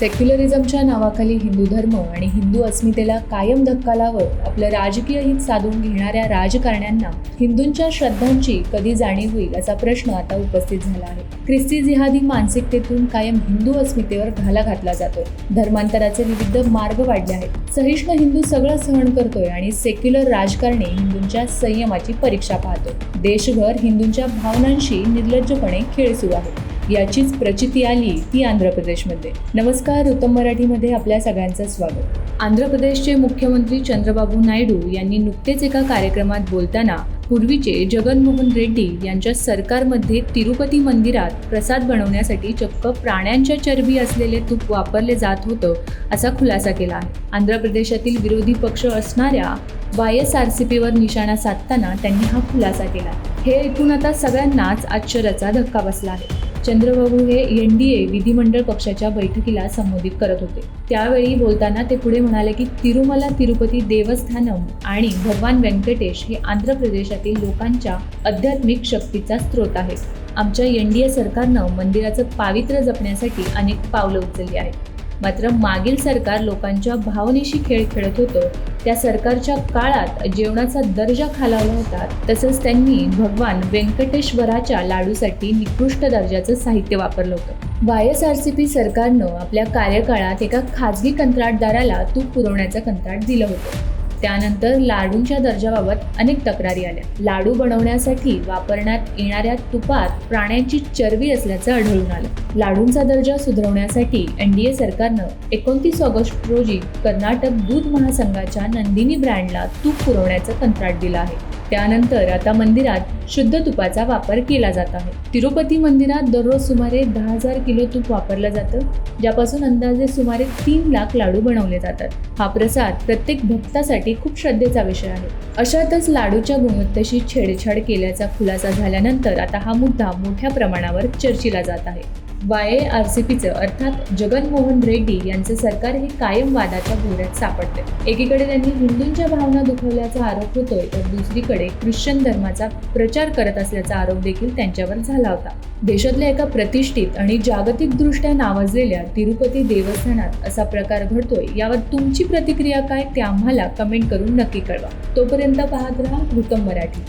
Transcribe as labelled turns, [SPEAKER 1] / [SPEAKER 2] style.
[SPEAKER 1] सेक्युलरिझमच्या नावाखाली हिंदू धर्म आणि हिंदू अस्मितेला कायम धक्का लावत आपलं राजकीय हित साधून घेणाऱ्या राजकारण्यांना हिंदूंच्या श्रद्धांची कधी जाणीव होईल असा प्रश्न आता उपस्थित झाला आहे. ख्रिस्ती जिहादी मानसिकतेतून कायम हिंदू अस्मितेवर घाला घातला जातोय. धर्मांतराचे विविध मार्ग वाढले आहेत. सहिष्णू हिंदू सगळं सहन करतोय आणि सेक्युलर राजकारणी हिंदूंच्या संयमाची परीक्षा पाहतोय. देशभर हिंदूंच्या भावनांशी निर्लज्जपणे खेळ सुरू आहे याचीच प्रचिती आली ती आंध्र प्रदेशमध्ये. नमस्कार उत्तम मराठीमध्ये आपल्या सगळ्यांचं स्वागत. आंध्र प्रदेशचे मुख्यमंत्री चंद्रबाबू नायडू यांनी नुकतेच एका कार्यक्रमात बोलताना पूर्वीचे जगनमोहन रेड्डी यांच्या सरकारमध्ये तिरुपती मंदिरात प्रसाद बनवण्यासाठी चक्क प्राण्यांच्या चरबी असलेले तूप वापरले जात होतं असा खुलासा केला आहे. आंध्र प्रदेशातील विरोधी पक्ष असणाऱ्या वाय एस आर सी पीवर निशाणा साधताना त्यांनी हा खुलासा केला. हे ऐकून आता सगळ्यांनाच आश्चर्याचा धक्का बसला आहे. चंद्रबाबू हे एन डी ए विधिमंडळ पक्षाच्या बैठकीला संबोधित करत होते. त्यावेळी बोलताना ते पुढे म्हणाले की तिरुमला तिरुपती देवस्थानम आणि भगवान व्यंकटेश हे आंध्र प्रदेशातील लोकांच्या आध्यात्मिक शक्तीचा स्रोत आहे आमच्या एन डी ए सरकारनं मंदिराचं पावित्र्य जपण्यासाठी अनेक पावलं उचलली आहेत. मात्र मागील सरकार लोकांच्या भावनेशी खेळ खेळत होतं. त्या सरकारच्या काळात जेवणाचा दर्जा खालावला होता. तसंच त्यांनी भगवान व्यंकटेश्वराच्या लाडूसाठी निकृष्ट दर्जाचं साहित्य वापरलं होतं. Y S R C P सरकारनं आपल्या कार्यकाळात एका खाजगी कंत्राटदाराला तूप पुरवण्याचं कंत्राट दिलं होतं. त्यानंतर लाडूंच्या दर्जाबाबत अनेक तक्रारी आल्या. लाडू बनवण्यासाठी वापरण्यात येणाऱ्या तुपात प्राण्यांची चरबी असल्याचं आढळून आलं. लाडूंचा दर्जा सुधारवण्यासाठी एनडीए सरकारनं एकोणतीस ऑगस्ट रोजी कर्नाटक दूध महासंघाच्या नंदिनी ब्रँडला तूप पुरवण्याचं कंत्राट दिलं आहे. त्यानंतर आता मंदिरात शुद्ध तुपाचा वापर केला जात आहे. तिरुपती मंदिरात दररोज सुमारे दहा हजार किलो तूप वापरलं जातं ज्यापासून अंदाजे सुमारे तीन लाख लाडू बनवले जातात. हा प्रसाद प्रत्येक भक्तासाठी खूप श्रद्धेचा विषय आहे. अशातच लाडूच्या गुणवत्तेशी छेडछाड केल्याचा खुलासा झाल्यानंतर आता हा मुद्दा मोठ्या प्रमाणावर चर्चिला जात आहे. वाय ए आर सी पीचं अर्थात जगनमोहन रेड्डी यांचे सरकार हे कायम वादाच्या भोवऱ्यात सापडते. एकीकडे त्यांनी हिंदूंच्या भावना दुखवल्याचा आरोप होतोय तर दुसरीकडे ख्रिश्चन धर्माचा प्रचार करत असल्याचा आरोप देखील त्यांच्यावर झाला होता. देशातल्या एका प्रतिष्ठित आणि जागतिकदृष्ट्या नावाजलेल्या तिरुपती देवस्थानात असा प्रकार घडतोय यावर तुमची प्रतिक्रिया काय ते आम्हाला कमेंट करून नक्की कळवा. तोपर्यंत पाहत राहा भूकंप मराठी.